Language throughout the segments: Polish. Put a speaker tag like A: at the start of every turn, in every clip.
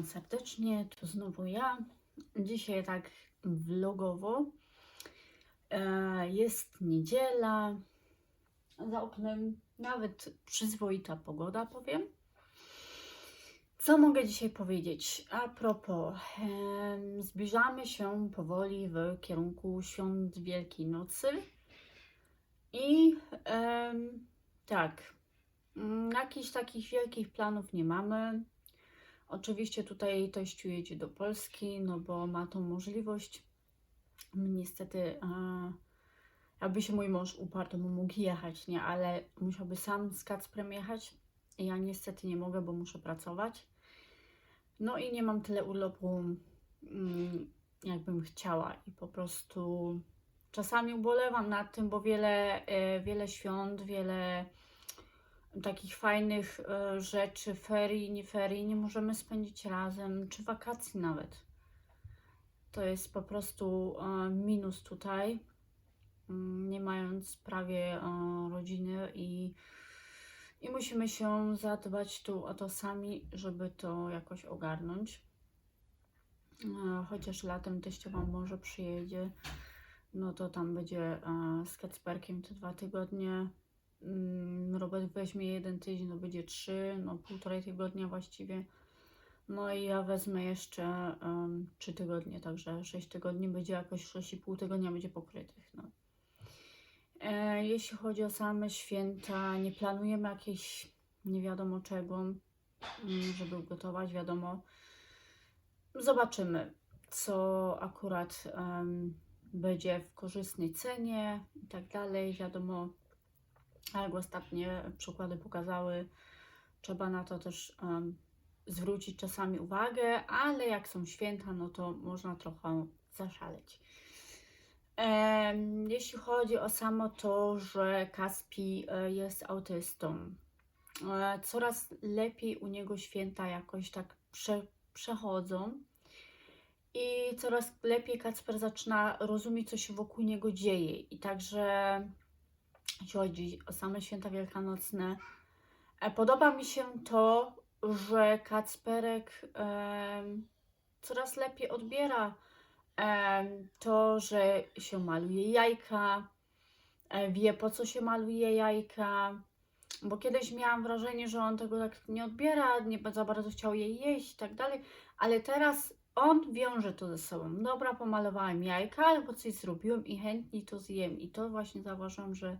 A: witam serdecznie. Tu znowu ja. Dzisiaj tak vlogowo. E, Jest niedziela. Za oknem nawet przyzwoita pogoda, powiem. Co mogę dzisiaj powiedzieć? A propos, zbliżamy się powoli w kierunku świąt Wielkiej Nocy. I tak, mm, jakichś takich wielkich planów nie mamy. Oczywiście tutaj teściu jedzie do Polski, no bo ma tą możliwość. Niestety, jakby się mój mąż uparł, to by mógł jechać, nie? Ale musiałby sam z Kacprem jechać. Ja niestety nie mogę, bo muszę pracować. No i nie mam tyle urlopu, mm, jakbym chciała. I po prostu czasami ubolewam nad tym, bo wiele, e, wiele świąt, wiele takich fajnych e, rzeczy, ferii, nie ferii, nie możemy spędzić razem, czy wakacji nawet. To jest po prostu e, minus tutaj, mm, nie mając prawie e, rodziny i, i musimy się zadbać tu o to sami, żeby to jakoś ogarnąć. Chociaż latem teściowa może przyjedzie, no to tam będzie z Kacperkiem te dwa tygodnie. Mm, Robert weźmie jeden tydzień, no będzie trzy, no półtorej tygodnia właściwie. No i ja wezmę jeszcze um, tygodnie, także sześć tygodni będzie jakoś sześć i pół tygodnia będzie pokrytych. No. E, jeśli chodzi o same święta, nie planujemy jakiejś nie wiadomo czego, mm, żeby ugotować, wiadomo. Zobaczymy, co akurat em, będzie w korzystnej cenie i tak dalej. Wiadomo, jak ostatnie przykłady pokazały, trzeba na to też em, zwrócić czasami uwagę, ale jak są święta, no to można trochę zaszaleć. Em, jeśli chodzi o samo to, że Kaspi e, jest autystą, e, coraz lepiej u niego święta jakoś tak prze, przechodzą i coraz lepiej Kacper zaczyna rozumieć, co się wokół niego dzieje. I także, jeśli chodzi o same święta wielkanocne, e, podoba mi się to, że Kacperek em, coraz lepiej odbiera em, to, że się maluje jajka, e, wie po co się maluje jajka. Bo kiedyś miałam wrażenie, że on tego tak nie odbiera, nie za bardzo chciał jej jeść i tak dalej, ale teraz on wiąże to ze sobą. Dobra, pomalowałem jajka, albo coś zrobiłem i chętnie to zjem. I to właśnie zauważyłam, że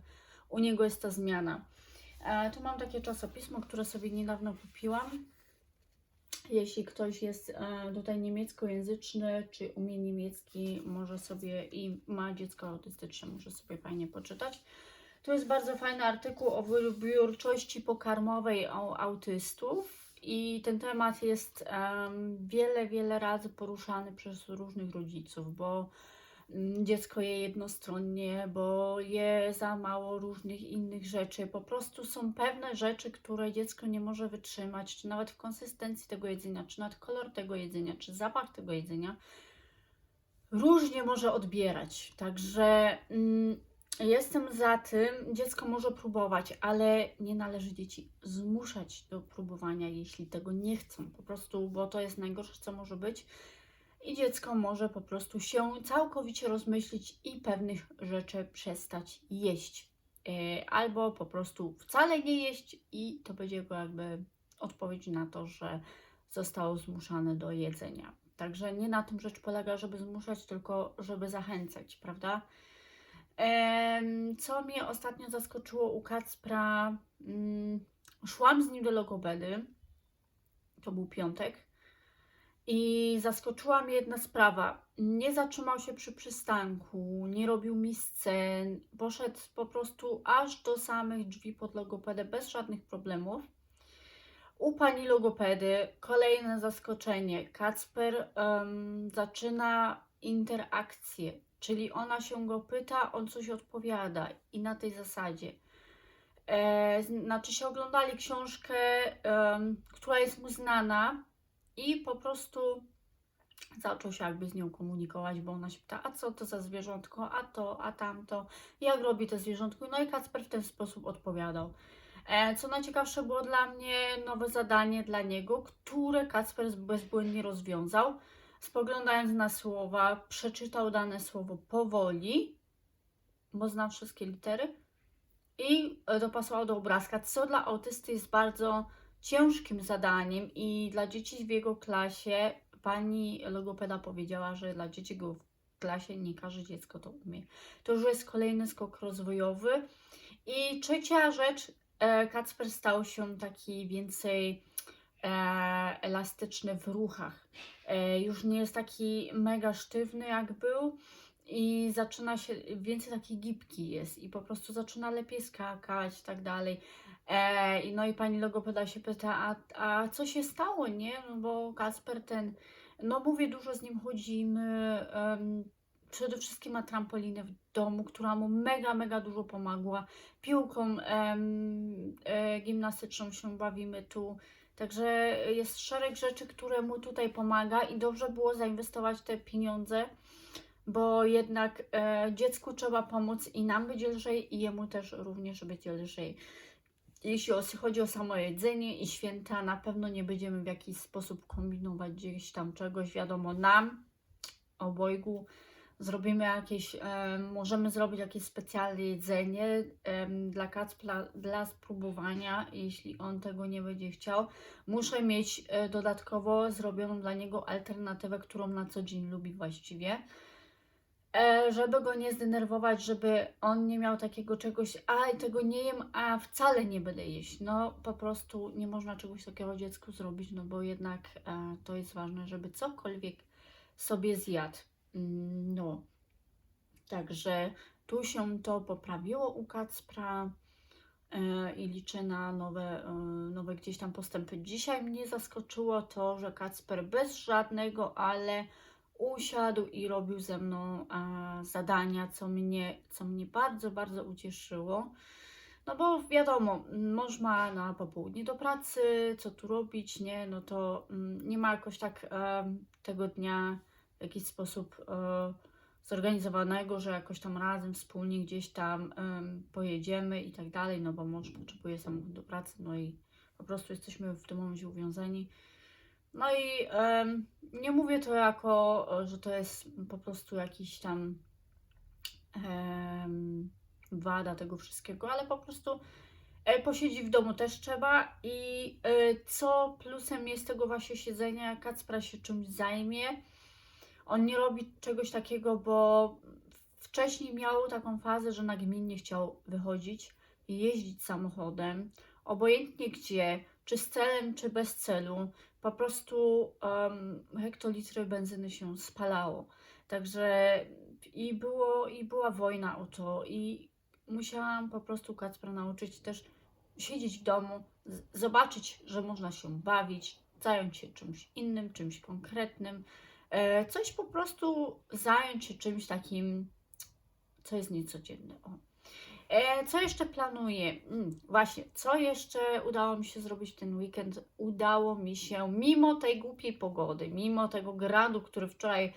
A: u niego jest ta zmiana. E, tu mam takie czasopismo, które sobie niedawno kupiłam. Jeśli ktoś jest e, tutaj niemieckojęzyczny, czy umie niemiecki, może sobie i ma dziecko autystyczne, może sobie fajnie poczytać. Tu jest bardzo fajny artykuł o wybiórczości pokarmowej au- autystów. I ten temat jest wiele, wiele razy poruszany przez różnych rodziców, bo mm, dziecko je jednostronnie, bo je za mało różnych innych rzeczy. Po prostu są pewne rzeczy, które dziecko nie może wytrzymać, czy nawet w konsystencji tego jedzenia, czy nawet kolor tego jedzenia, czy zapach tego jedzenia. Różnie może odbierać. Także mm, jestem za tym, dziecko może próbować, ale nie należy dzieci zmuszać do próbowania, jeśli tego nie chcą. Po prostu, bo to jest najgorsze, co może być i dziecko może po prostu się całkowicie rozmyślić i pewnych rzeczy przestać jeść. E, Albo po prostu wcale nie jeść i to będzie jakby odpowiedź na to, że zostało zmuszane do jedzenia. Także nie na tym rzecz polega, żeby zmuszać, tylko żeby zachęcać, prawda? Co mnie ostatnio zaskoczyło u Kacpra, mm, szłam z nim do logopedy, to był piątek, i zaskoczyła mnie jedna sprawa. Nie zatrzymał się przy przystanku, nie robił mi scen, poszedł po prostu aż do samych drzwi pod logopedę bez żadnych problemów. U pani logopedy kolejne zaskoczenie. Kacper em, zaczyna interakcję, czyli ona się go pyta, on coś odpowiada i na tej zasadzie. E, znaczy się oglądali książkę, em, która jest mu znana i po prostu zaczął się jakby z nią komunikować, bo ona się pyta, a co to za zwierzątko, a to, a tamto, jak robi to zwierzątko. No i Kacper w ten sposób odpowiadał. E, Co najciekawsze było dla mnie nowe zadanie dla niego, które Kacper bezbłędnie rozwiązał. Spoglądając na słowa, przeczytał dane słowo powoli, bo zna wszystkie litery i dopasował do obrazka, co dla autysty jest bardzo ciężkim zadaniem i dla dzieci w jego klasie pani logopeda powiedziała, że dla dzieci w jego klasie nie każde dziecko to umie. To już jest kolejny skok rozwojowy. I trzecia rzecz, e, Kacper stał się taki więcej elastyczny w ruchach. E, już nie jest taki mega sztywny jak był i zaczyna się, więcej taki gibki jest i po prostu zaczyna lepiej skakać i tak dalej. E, no i pani logopeda się pyta, a, a co się stało, nie? No bo Kasper ten, no mówię, dużo z nim chodzimy, przede wszystkim ma trampolinę w domu, która mu mega, mega dużo pomagła. Piłką em, e, gimnastyczną się bawimy tu. Także jest szereg rzeczy, które mu tutaj pomaga i dobrze było zainwestować te pieniądze, bo jednak e, dziecku trzeba pomóc i nam będzie lżej i jemu też również będzie lżej. Jeśli chodzi o samo jedzenie i święta, na pewno nie będziemy w jakiś sposób kombinować gdzieś tam czegoś. Wiadomo, nam obojgu zrobimy jakieś, em, możemy zrobić jakieś specjalne jedzenie dla Kacpla dla spróbowania, jeśli on tego nie będzie chciał. Muszę mieć e, dodatkowo zrobioną dla niego alternatywę, którą na co dzień lubi właściwie. E, żeby go nie zdenerwować, żeby on nie miał takiego czegoś, a tego nie jem, a wcale nie będę jeść. No po prostu nie można czegoś takiego dziecku zrobić, no bo jednak e, to jest ważne, żeby cokolwiek sobie zjadł. Mm, No, także tu się to poprawiło u Kacpra e, i liczę na nowe, e, nowe gdzieś tam postępy. Dzisiaj mnie zaskoczyło to, że Kacper bez żadnego, ale usiadł i robił ze mną e, zadania, co mnie, co mnie bardzo, bardzo ucieszyło. No bo wiadomo, mąż ma na popołudnie do pracy, co tu robić, nie? No to mm, nie ma jakoś tak tego dnia w jakiś sposób e, zorganizowanego, że jakoś tam razem, wspólnie gdzieś tam em, pojedziemy i tak dalej, no bo mąż potrzebuje samochód do pracy, no i po prostu jesteśmy w tym momencie uwiązani. No i nie mówię to jako, e, że to jest po prostu jakiś tam wada tego wszystkiego, ale po prostu e, posiedzi w domu też trzeba i co plusem jest tego właśnie siedzenia, Kacpra się czymś zajmie, on nie robi czegoś takiego, bo wcześniej miał taką fazę, że nagminnie chciał wychodzić i jeździć samochodem, obojętnie gdzie, czy z celem, czy bez celu, po prostu um, hektolitry benzyny się spalało. Także i, było, i była wojna o to. I musiałam po prostu Kacpra nauczyć też siedzieć w domu, zobaczyć, że można się bawić, zająć się czymś innym, czymś konkretnym, coś po prostu zająć się czymś takim, co jest niecodzienne. O. E, co jeszcze planuję? Mm, właśnie, co jeszcze udało mi się zrobić ten weekend? Udało mi się, mimo tej głupiej pogody, mimo tego gradu, który wczoraj e,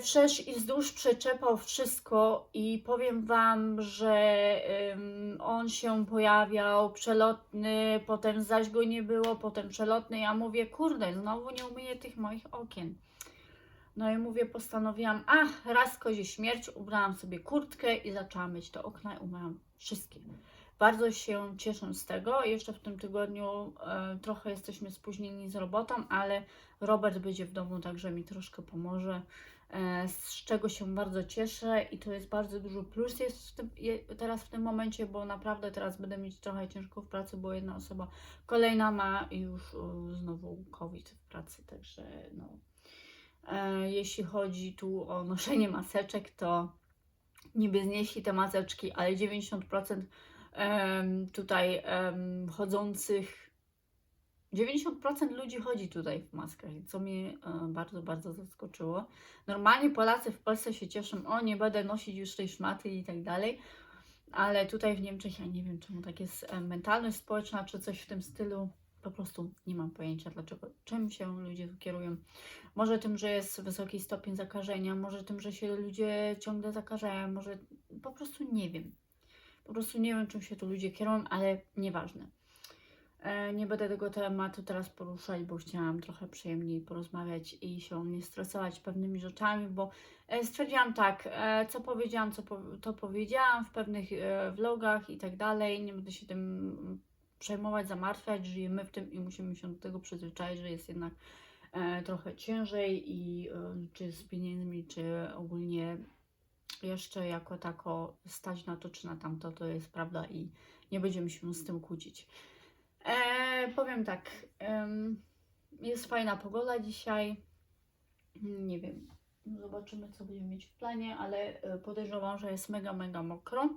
A: wszerz i wzdłuż przeczepał wszystko i powiem Wam, że on się pojawiał przelotny, potem zaś go nie było, potem przelotny. Ja mówię, kurde, znowu nie umyję tych moich okien. No i mówię, postanowiłam, ach, raz kozie śmierć, ubrałam sobie kurtkę i zaczęłam myć te okna i umyłam wszystkie. Bardzo się cieszę z tego. Jeszcze w tym tygodniu e, trochę jesteśmy spóźnieni z robotą, ale Robert będzie w domu, także mi troszkę pomoże, e, z czego się bardzo cieszę i to jest bardzo duży plus jest w tym, teraz w tym momencie, bo naprawdę teraz będę mieć trochę ciężko w pracy, bo jedna osoba kolejna ma już e, znowu COVID w pracy, także no. Jeśli chodzi tu o noszenie maseczek, to niby znieśli te maseczki, ale 90% em, tutaj chodzących 90% ludzi chodzi tutaj w maskach, co mnie e, bardzo, bardzo zaskoczyło. Normalnie Polacy w Polsce się cieszą, o nie będę nosić już tej szmaty i tak dalej, ale tutaj w Niemczech ja nie wiem czemu tak jest e, mentalność społeczna czy coś w tym stylu. Po prostu nie mam pojęcia dlaczego, czym się ludzie kierują. Może tym, że jest wysoki stopień zakażenia, może tym, że się ludzie ciągle zakażają, może po prostu nie wiem. Po prostu nie wiem, czym się tu ludzie kierują, ale nieważne. E, Nie będę tego tematu teraz poruszać, bo chciałam trochę przyjemniej porozmawiać i się nie stresować pewnymi rzeczami, bo e, stwierdziłam tak, e, co powiedziałam, co to powiedziałam w pewnych vlogach i tak dalej. Nie będę się tym przejmować, zamartwiać, żyjemy w tym i musimy się do tego przyzwyczaić, że jest jednak trochę ciężej i czy z pieniędzmi, czy ogólnie jeszcze jako tako stać na to czy na tamto, to jest prawda i nie będziemy się z tym kłócić. E, powiem tak, jest fajna pogoda dzisiaj. Nie wiem, zobaczymy co będziemy mieć w planie, ale e, podejrzewam, że jest mega, mega mokro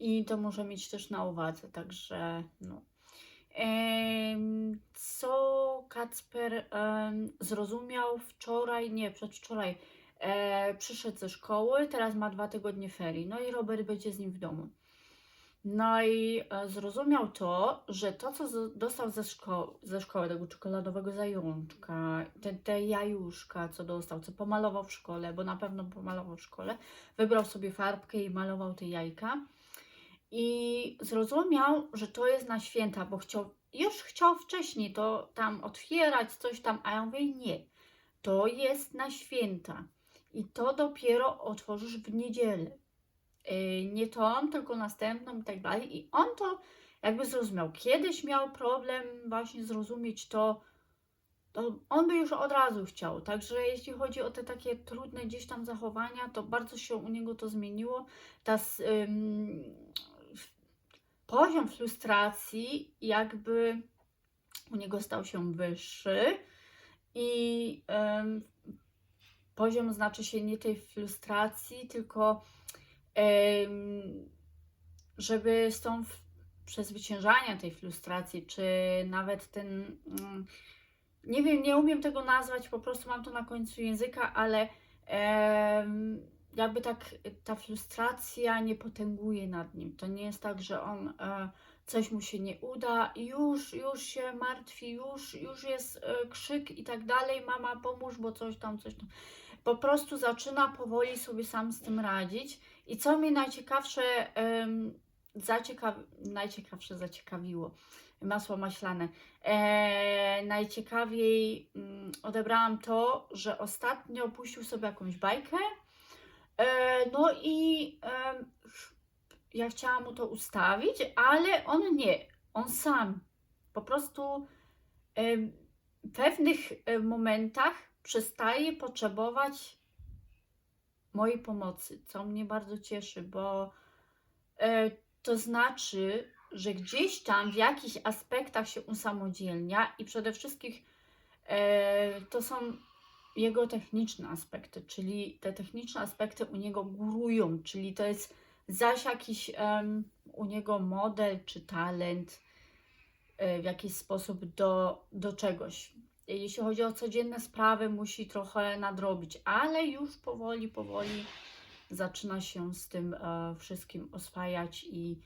A: i to może mieć też na uwadze, także no. Co Kacper zrozumiał wczoraj, nie, przedwczoraj, e, przyszedł ze szkoły, teraz ma dwa tygodnie ferii, no i Robert będzie z nim w domu. No i e, zrozumiał to, że to, co z- dostał ze, szko- ze szkoły, tego czekoladowego zajączka, te, te jajuszka, co dostał, co pomalował w szkole, bo na pewno pomalował w szkole, wybrał sobie farbkę i malował te jajka. I zrozumiał, że to jest na święta, bo chciał, już chciał wcześniej to tam otwierać, coś tam, a ja mówię nie. To jest na święta. I to dopiero otworzysz w niedzielę. Yy, nie tą, tylko następną i tak dalej. I on to jakby zrozumiał. Kiedyś miał problem właśnie zrozumieć to, to on by już od razu chciał. Także jeśli chodzi o te takie trudne gdzieś tam zachowania, to bardzo się u niego to zmieniło. Ta, ym, poziom frustracji jakby u niego stał się wyższy i ym, poziom znaczy się nie tej frustracji, tylko żeby z tą przezwyciężania tej frustracji, czy nawet ten, mm, nie wiem, nie umiem tego nazwać, po prostu mam to na końcu języka, ale jakby tak ta frustracja nie potęguje nad nim. To nie jest tak, że on e, coś mu się nie uda już, już się martwi, już, już jest e, krzyk i tak dalej, mama pomóż, bo coś tam, coś tam. Po prostu zaczyna powoli sobie sam z tym radzić. I co mnie najciekawsze, em, zaciekaw... najciekawsze zaciekawiło, masło maślane, e, najciekawiej mm, odebrałam to, że ostatnio puścił sobie jakąś bajkę, e, no i ja chciałam mu to ustawić, ale on nie, on sam. Po prostu w pewnych e, momentach przestaje potrzebować mojej pomocy, co mnie bardzo cieszy, bo e, to znaczy, że gdzieś tam w jakichś aspektach się usamodzielnia i przede wszystkim e, to są jego techniczne aspekty, czyli te techniczne aspekty u niego górują, czyli to jest zaś jakiś em, u niego model czy talent e, w jakiś sposób do, do czegoś. Jeśli chodzi o codzienne sprawy, musi trochę nadrobić, ale już powoli, powoli zaczyna się z tym e, wszystkim oswajać i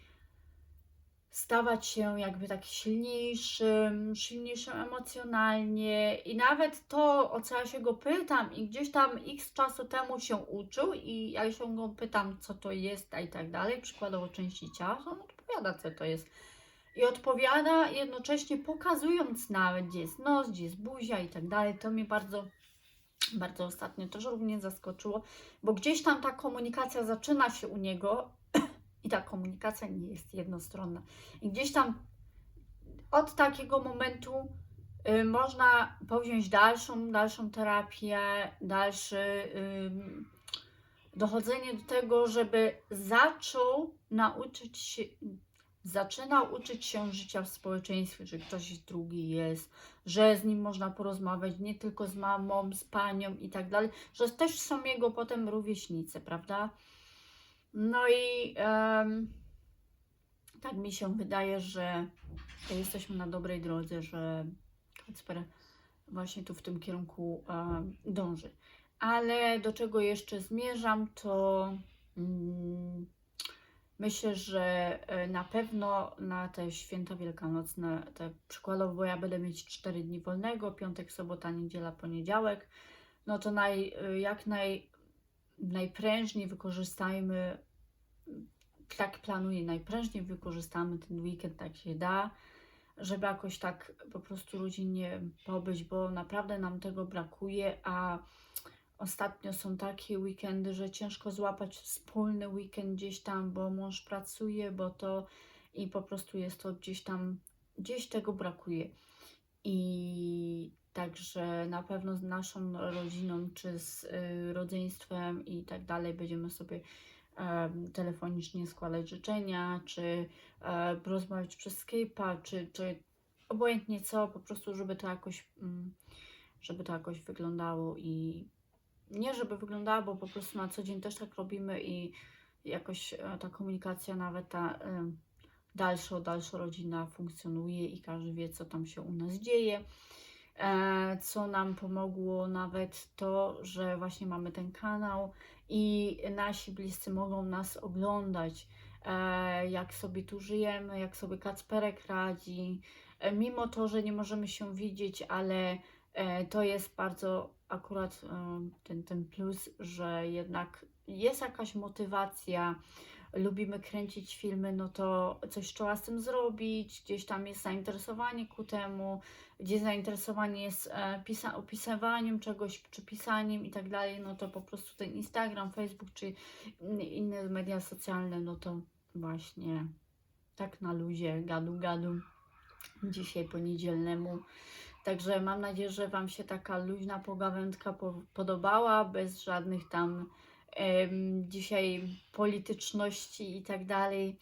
A: stawać się jakby tak silniejszym, silniejszym emocjonalnie i nawet to, o co ja się go pytam i gdzieś tam x czasu temu się uczył i ja się go pytam, co to jest, i tak dalej, przykładowo części ciała, on odpowiada, co to jest. I odpowiada jednocześnie pokazując nawet, gdzie jest nos, gdzie jest buzia i tak dalej. To mnie bardzo, bardzo ostatnio też również zaskoczyło, bo gdzieś tam ta komunikacja zaczyna się u niego i ta komunikacja nie jest jednostronna. I gdzieś tam od takiego momentu y, można powziąć dalszą, dalszą terapię, dalszy ym, dochodzenie do tego, żeby zaczął nauczyć się, zaczynał uczyć się życia w społeczeństwie, że ktoś drugi jest, że z nim można porozmawiać nie tylko z mamą, z panią i tak dalej, że też są jego potem rówieśnicy, prawda? No i em, tak mi się wydaje, że jesteśmy na dobrej drodze, że Kacper właśnie tu w tym kierunku em, dąży. Ale do czego jeszcze zmierzam, to mm, myślę, że e, na pewno na te święta wielkanocne, te przykładowo ja będę mieć 4 dni wolnego, piątek, sobota, niedziela, poniedziałek, no to naj, jak naj, najprężniej wykorzystajmy tak planuję, najprężniej wykorzystamy ten weekend, tak się da, żeby jakoś tak po prostu rodzinnie pobyć, bo naprawdę nam tego brakuje, a ostatnio są takie weekendy, że ciężko złapać wspólny weekend gdzieś tam, bo mąż pracuje, bo to i po prostu jest to gdzieś tam, gdzieś tego brakuje. I także na pewno z naszą rodziną, czy z y, rodzeństwem i tak dalej będziemy sobie telefonicznie składać życzenia, czy e, rozmawiać przez Skype'a, czy, czy obojętnie co, po prostu, żeby to jakoś, mm, żeby to jakoś wyglądało i nie żeby wyglądało, bo po prostu na co dzień też tak robimy i jakoś e, ta komunikacja nawet ta em, dalsza, dalsza rodzina funkcjonuje i każdy wie, co tam się u nas dzieje. E, co nam pomogło nawet to, że właśnie mamy ten kanał i nasi bliscy mogą nas oglądać, e, jak sobie tu żyjemy, jak sobie Kacperek radzi. E, mimo to, że nie możemy się widzieć, ale e, to jest bardzo akurat e, ten, ten plus, że jednak jest jakaś motywacja, lubimy kręcić filmy, no to coś trzeba z tym zrobić, gdzieś tam jest zainteresowanie ku temu, gdzie zainteresowanie jest e, pisa- opisywaniem czegoś, czy pisaniem i tak dalej, no to po prostu ten Instagram, Facebook, czy in- inne media socjalne, no to właśnie tak na luzie, gadu gadu, dzisiaj po niedzielnemu. Także mam nadzieję, że Wam się taka luźna pogawędka po- podobała, bez żadnych tam em, dzisiaj polityczności i tak dalej.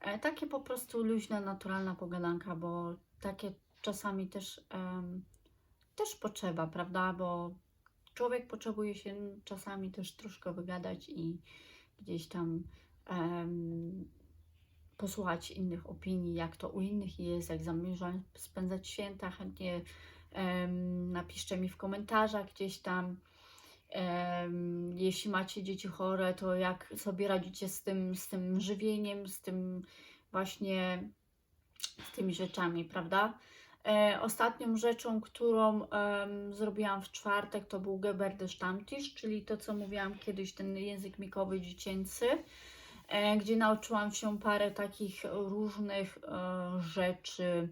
A: E, takie po prostu luźna, naturalna pogadanka, bo takie czasami też, em, też potrzeba, prawda? Bo człowiek potrzebuje się czasami też troszkę wygadać i gdzieś tam em, posłuchać innych opinii, jak to u innych jest, jak zamierzam spędzać święta. Chętnie em, napiszcie mi w komentarzach gdzieś tam. Em, jeśli macie dzieci chore, to jak sobie radzicie z tym, z tym żywieniem, z tym właśnie, z tymi rzeczami, prawda? E, ostatnią rzeczą, którą em, zrobiłam w czwartek, to był Geberde Stammtisch, czyli to, co mówiłam kiedyś, ten język mikowy dziecięcy, gdzie nauczyłam się parę takich różnych e, rzeczy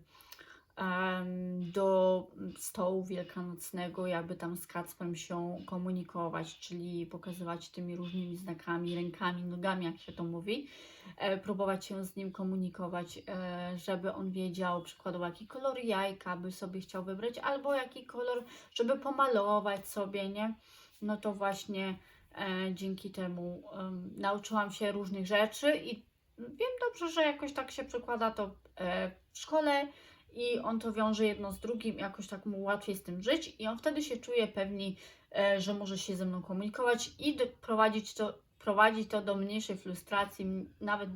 A: do stołu wielkanocnego, jakby tam z Kacprem się komunikować, czyli pokazywać tymi różnymi znakami, rękami, nogami, jak się to mówi, e, próbować się z nim komunikować, e, żeby on wiedział przykładowo jaki kolor jajka by sobie chciał wybrać, albo jaki kolor, żeby pomalować sobie, nie? No to właśnie e, dzięki temu em, nauczyłam się różnych rzeczy i wiem dobrze, że jakoś tak się przekłada to e, w szkole, i on to wiąże jedno z drugim, jakoś tak mu łatwiej z tym żyć i on wtedy się czuje pewni, e, że może się ze mną komunikować i prowadzić, to, prowadzić to do mniejszej frustracji, nawet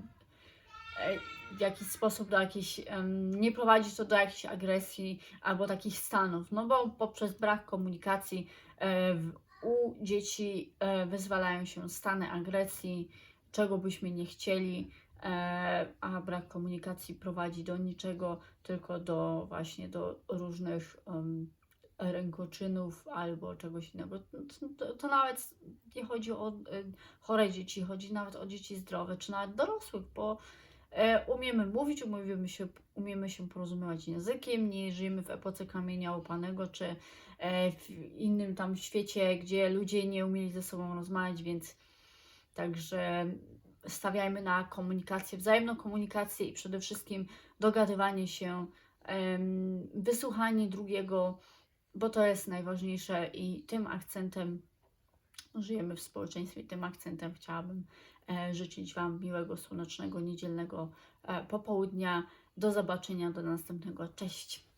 A: e, w jakiś sposób do jakiejś, nie prowadzić to do jakiejś agresji albo takich stanów, no bo poprzez brak komunikacji e, u dzieci e, wyzwalają się stany agresji, czego byśmy nie chcieli, e, a brak komunikacji prowadzi do niczego, tylko do właśnie do różnych um, rękoczynów albo czegoś innego. To, to, to nawet nie chodzi o y, chore dzieci, chodzi nawet o dzieci zdrowe, czy nawet dorosłych, bo e, umiemy mówić, umiemy się, umiemy się porozumiewać językiem, nie żyjemy w epoce kamienia łupanego, czy e, w innym tam świecie, gdzie ludzie nie umieli ze sobą rozmawiać, więc także stawiajmy na komunikację, wzajemną komunikację i przede wszystkim dogadywanie się, wysłuchanie drugiego, bo to jest najważniejsze i tym akcentem żyjemy w społeczeństwie, tym akcentem chciałabym e, życzyć Wam miłego, słonecznego, niedzielnego e, popołudnia. Do zobaczenia, do następnego. Cześć!